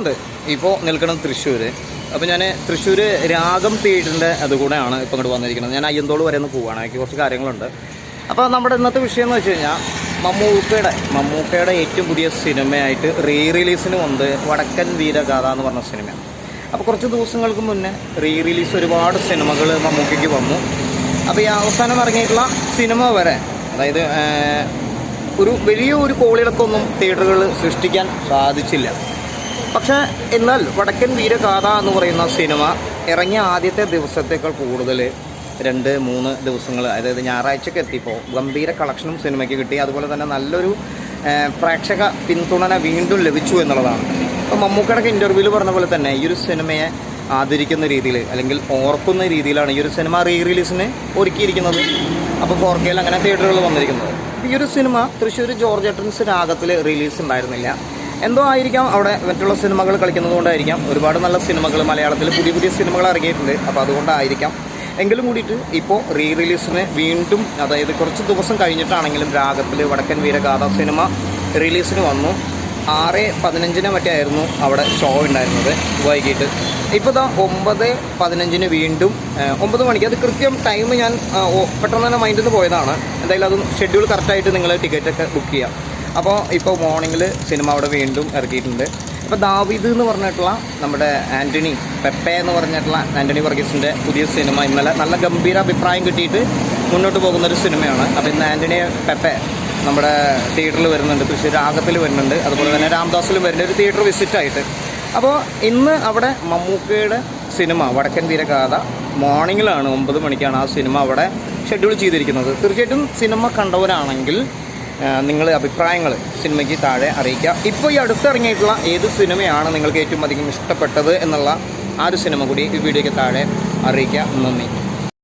ഉണ്ട് ഇപ്പോൾ നിൽക്കണത് തൃശ്ശൂർ അപ്പോൾ ഞാൻ തൃശ്ശൂർ രാഗം തിയേറ്ററിന്റെ അതുകൂടെയാണ് ഇപ്പോൾ ഇങ്ങോട്ട് വന്നിരിക്കുന്നത്. ഞാൻ അയ്യന്തോൾ വരെ ഒന്ന് പോവുകയാണ് എനിക്ക് കുറച്ച് കാര്യങ്ങളുണ്ട്. അപ്പോൾ നമ്മുടെ ഇന്നത്തെ വിഷയം എന്ന് വെച്ച് കഴിഞ്ഞാൽ മമ്മൂക്കയുടെ മമ്മൂക്കയുടെ ഏറ്റവും പുതിയ സിനിമയായിട്ട് റീ റിലീസിന് മുമ്പ് വടക്കൻ വീരഗാഥ എന്ന് പറഞ്ഞ സിനിമയാണ്. അപ്പോൾ കുറച്ച് ദിവസങ്ങൾക്ക് മുന്നേ റീ റിലീസ് ഒരുപാട് സിനിമകൾ മമ്മൂക്കയ്ക്ക് വന്നു. അപ്പോൾ ഈ അവസാനം ഇറങ്ങിയിട്ടുള്ള സിനിമ വരെ അതായത് ഒരു വലിയ ഒരു കോളിളക്കൊന്നും തിയേറ്ററുകൾ സൃഷ്ടിക്കാൻ സാധിച്ചില്ല. പക്ഷേ എന്നാൽ വടക്കൻ വീരഗാഥ എന്ന് പറയുന്ന സിനിമ ഇറങ്ങിയ ആദ്യത്തെ ദിവസത്തേക്കാൾ കൂടുതൽ രണ്ട് മൂന്ന് ദിവസങ്ങൾ അതായത് ഞായറാഴ്ചക്ക് എത്തിയപ്പോൾ ഗംഭീര കളക്ഷനും സിനിമയ്ക്ക് കിട്ടി. അതുപോലെ തന്നെ നല്ലൊരു പ്രേക്ഷക പിന്തുണന വീണ്ടും ലഭിച്ചു എന്നുള്ളതാണ്. അപ്പോൾ മമ്മൂക്കടക്ക് ഇന്റർവ്യൂവിൽ പറഞ്ഞ പോലെ തന്നെ ഈ ഒരു സിനിമയെ ആദരിക്കുന്ന രീതിയിൽ അല്ലെങ്കിൽ ഓർക്കുന്ന രീതിയിലാണ് ഈ ഒരു സിനിമ റീ റിലീസിന് ഒരുക്കിയിരിക്കുന്നത്. അപ്പോൾ ഫോർ കെയിൽ അങ്ങനെ തിയേറ്ററുകൾ വന്നിരിക്കുന്നത്. ഈ ഒരു സിനിമ തൃശ്ശൂർ ജോർജ് എട്ടൻസ് രാഗത്തിൽ റിലീസ് ഉണ്ടായിരുന്നില്ല. എന്തോ ആയിരിക്കാം അവിടെ മറ്റുള്ള സിനിമകൾ കളിക്കുന്നത് കൊണ്ടായിരിക്കാം. ഒരുപാട് നല്ല സിനിമകൾ മലയാളത്തിൽ പുതിയ പുതിയ സിനിമകൾ ഇറങ്ങിയിട്ടുണ്ട്. അപ്പോൾ അതുകൊണ്ടായിരിക്കാം. എങ്കിലും കൂടിയിട്ട് ഇപ്പോൾ റീ റിലീസിന് വീണ്ടും അതായത് കുറച്ച് ദിവസം കഴിഞ്ഞിട്ടാണെങ്കിലും രാഗത്തിൽ വടക്കൻ വീരഗാഥ സിനിമ റിലീസിന് വന്നു. ആറ് പതിനഞ്ചിന് മറ്റേ ആയിരുന്നു അവിടെ ഷോ ഉണ്ടായിരുന്നത് വൈകിട്ട്. ഇപ്പോൾ ഇതാ ഒമ്പത് പതിനഞ്ചിന് വീണ്ടും ഒമ്പത് മണിക്ക്. അത് കൃത്യം ടൈം ഞാൻ പെട്ടെന്ന് തന്നെ മൈൻഡിൽ നിന്ന് പോയതാണ്. എന്തായാലും അത് ഷെഡ്യൂൾ കറക്റ്റായിട്ട് നിങ്ങൾ ടിക്കറ്റൊക്കെ ബുക്ക് ചെയ്യാം. അപ്പോൾ ഇപ്പോൾ മോർണിംഗിൽ സിനിമ അവിടെ വീണ്ടും ഇറക്കിയിട്ടുണ്ട്. അപ്പോൾ ദാവിദ് എന്ന് പറഞ്ഞിട്ടുള്ള നമ്മുടെ ആന്റണി പെപ്പെ എന്ന് പറഞ്ഞിട്ടുള്ള ആന്റണി വർഗീസിന്റെ പുതിയ സിനിമ ഇന്നലെ നല്ല ഗംഭീര അഭിപ്രായം കിട്ടിയിട്ട് മുന്നോട്ട് പോകുന്ന ഒരു സിനിമയാണ്. അപ്പോൾ ഇന്ന് ആന്റണി പെപ്പെ നമ്മുടെ തിയേറ്ററിൽ വരുന്നുണ്ട് തൃശ്ശൂർ രാഗത്തിൽ വരുന്നുണ്ട്. അതുപോലെ തന്നെ രാംദാസിലും വരുന്ന ഒരു തിയേറ്റർ വിസിറ്റായിട്ട് അപ്പോൾ ഇന്ന് അവിടെ മമ്മൂക്കയുടെ സിനിമ വടക്കൻ വീരഗാഥ മോർണിംഗിലാണ് ഒമ്പത് മണിക്കാണ് ആ സിനിമ അവിടെ ഷെഡ്യൂൾ ചെയ്തിരിക്കുന്നത്. തീർച്ചയായിട്ടും സിനിമ കണ്ടവരാണെങ്കിൽ നിങ്ങൾ അഭിപ്രായങ്ങൾ സിനിമയ്ക്ക് താഴെ അറിയിക്കുക ഇപ്പോൾ ഈ അടുത്തിറങ്ങിയിട്ടുള്ള ഏത് സിനിമയാണ് നിങ്ങൾക്ക് ഏറ്റവും അധികം ഇഷ്ടപ്പെട്ടത് എന്നുള്ള ആ ഒരു സിനിമ കൂടി ഈ വീഡിയോയ്ക്ക് താഴെ അറിയിക്കുക നന്ദി.